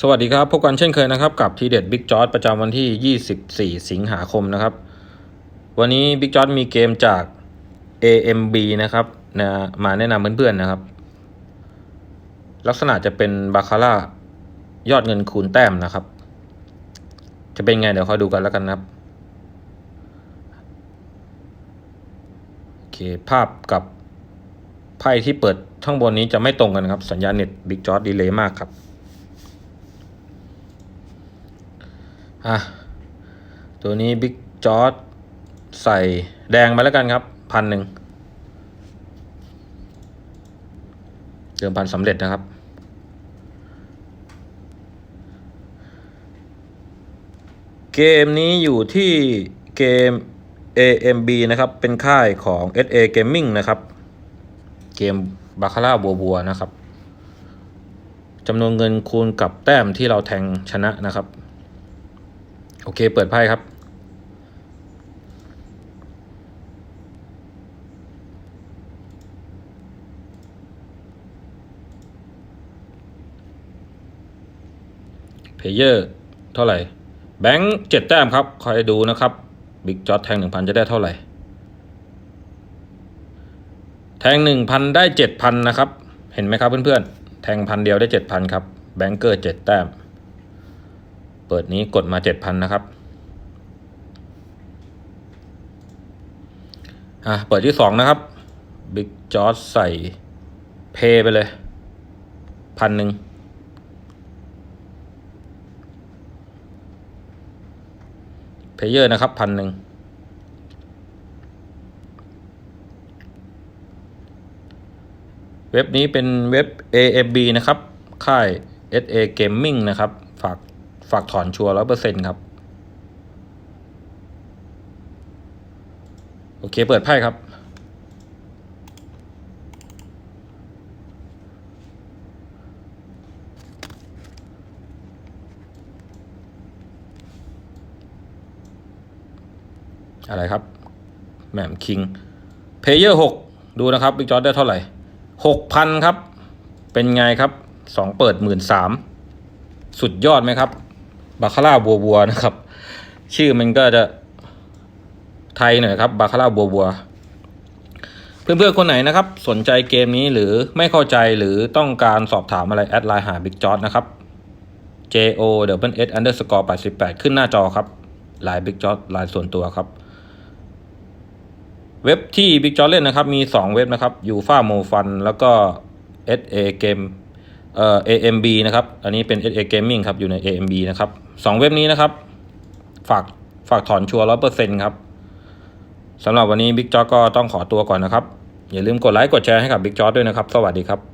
สวัสดีครับ พบกันเช่นเคยนะครับ กับทีเด็ดบิ๊กจอ r ประจำวันที่ 24 สิงหาคมนะครับ วันนี้บิ๊กจอ r มีเกมจาก AMB นะครับนะมาแนะนำเพื่อนๆนะครับ ลักษณะจะเป็นบาคาร่ายอดเงินคูณแต้มนะครับ จะเป็นไงเดี๋ยวคอยดูกันแล้วกันนะครับโอเคภาพกับไพ่ที่เปิดข้างบนนี้จะไม่ตรงกันครับ สัญญาณเน็ตบิ๊กจอ r ดีเลย์มากครับ อะ ตัวนี้บิ๊กจอร์ดใส่แดงไปแล้วกันครับพันหนึ่งเดิมพันสำเร็จนะครับ เกมนี้อยู่ที่เกม AMB นะครับ เป็นค่ายของ SA Gaming นะครับ เกมบาคาร่าบัวบัวนะครับจำนวนเงินคูณกับแต้มที่เราแทงชนะนะครับ โอเค เปิดไพ่ครับ เพเยอร์ เท่าไหร่ แบงค์เจ็ดแต้มครับ คอยดูนะครับ บิ๊กจ็อ t แทงหนึ่งพันจะได้เท่าไหร่ แทงหนึ่งพันได้เจ็ดพันนะครับ เห็นไหมครับเพื่อนๆ แทงพันเดียวได้เจ็ดพันครับ แบงเกอร์เจ็ดแต้ม เปิดนี้กดมาเจ็ดพันนะครับอะเปิดที่สองนะครับบิ๊กจอ r ใส่เพย์ไปเลยพันหนึ่งเพเยอร์นะครับพันหนึ่งเว็บนี้เป็นเว็บ AFB นะครับ ค่าย SA Gaming นะครับ ฝาก ฝากถอนชัวร์ร้อยเปอร์เซ็นต์ครับ โอเค เปิดไพ่ครับ อะไรครับ แหม่มคิง เพเยอร์หกดูนะครับบิ๊กจอร์ดได้เท่าไหร่หกพันครับ เป็นไงครับสองเปิดหมื่นสามสุดยอดไหมครับ บาคาร่าบัวบัวนะครับ ชื่อมันก็จะไทยหน่อยครับบาคาร่าบัวบัวเพื่อนๆคนไหนนะครับ สนใจเกมนี้หรือไม่เข้าใจหรือต้องการสอบถามอะไร แอดไลน์หาบิ๊กจอดนะครับ J O W S underscore 88 ขึ้นหน้าจอครับไลน์บิ๊กจอดไลน์ส่วนตัวครับ เว็บที่บิ๊กจอร์เล่นนะครับ มี 2 เว็บนะครับยูฟาโมฟันแล้วก็ SA Game เอ่อ AMB นะครับ อันนี้เป็น SA Gaming ครับ อยู่ใน AMB นะครับสองเว็บนี้นะครับ ฝากฝากถอนชัวร์ร้อยเปอร์เซ็นต์ครับสำหรับวันนี้บิ๊กจอร์ก็ต้องขอตัวก่อนนะครับ อย่าลืมกดไลค์กดแชร์ให้กับบิ๊กจอร์ด้วยนะครับ สวัสดีครับ